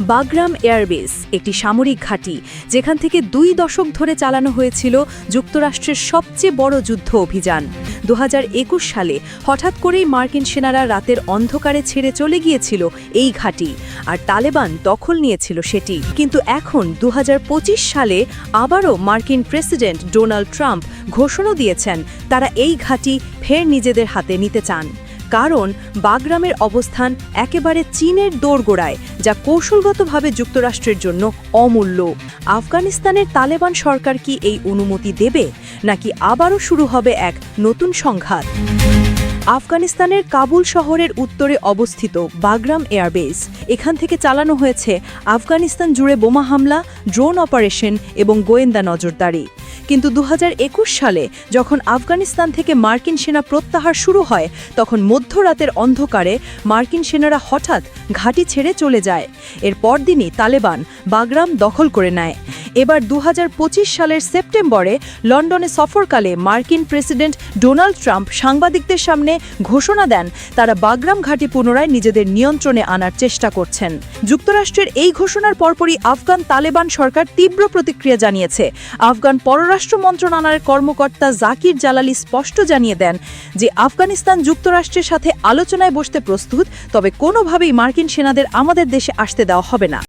Bagram airbase, একটি সামরিক ঘাঁটি, যেখান থেকে দুই দশক ধরে চালানো হয়েছিল যুক্তরাষ্ট্রের সবচেয়ে বড় যুদ্ধ অভিযান। দু হাজার একুশ সালে হঠাৎ করেই মার্কিন সেনারা রাতের অন্ধকারে ছেড়ে চলে গিয়েছিল এই ঘাঁটি, আর তালেবান দখল নিয়েছিল সেটি। কিন্তু এখন দু হাজার পঁচিশ সালে আবারও মার্কিন প্রেসিডেন্ট ডোনাল্ড ট্রাম্প ঘোষণা দিয়েছেন তারা এই ঘাঁটি ফের নিজেদের হাতে নিতে চান। কারণ বাগরামের অবস্থান একেবারে চীনের দোরগোড়ায়, যা কৌশলগতভাবে যুক্তরাষ্ট্রের জন্য অমূল্য। আফগানিস্তানের তালেবান সরকার কি এই অনুমতি দেবে, নাকি আবারও শুরু হবে এক নতুন সংঘাত? আফগানিস্তানের কাবুল শহরের উত্তরে অবস্থিত বাগরাম এয়ারবেস। এখান থেকে চালানো হয়েছে আফগানিস্তান জুড়ে বোমা হামলা, ড্রোন অপারেশন এবং গোয়েন্দা নজরদারি। কিন্তু দু হাজার একুশ সালে যখন আফগানিস্তান থেকে মার্কিন সেনা প্রত্যাহার শুরু হয়, তখন মধ্যরাতের অন্ধকারে মার্কিন সেনারা হঠাৎ ঘাঁটি ছেড়ে চলে যায়। এর পরদিনই তালেবান বাগরাম দখল করে নেয়। এবার দু হাজার পঁচিশ সালের সেপ্টেম্বরে লন্ডনে সফরকালে মার্কিন প্রেসিডেন্ট ডোনাল্ড ট্রাম্প সাংবাদিকদের সামনে ঘোষণা দেন, তারা বাগরাম ঘাঁটি পুনরায় নিজেদের নিয়ন্ত্রণে আনার চেষ্টা করছেন। যুক্তরাষ্ট্রের এই ঘোষণার পরপরই আফগান তালেবান সরকার তীব্র প্রতিক্রিয়া জানিয়েছে। আফগান পররাষ্ট্র মন্ত্রণালয়ের কর্মকর্তা জাকির জালালি স্পষ্ট জানিয়ে দেন যে, আফগানিস্তান যুক্তরাষ্ট্রের সাথে আলোচনায় বসতে প্রস্তুত, তবে কোনোভাবেই মার্কিন সেনাদের আমাদের দেশে আসতে দেওয়া হবে না।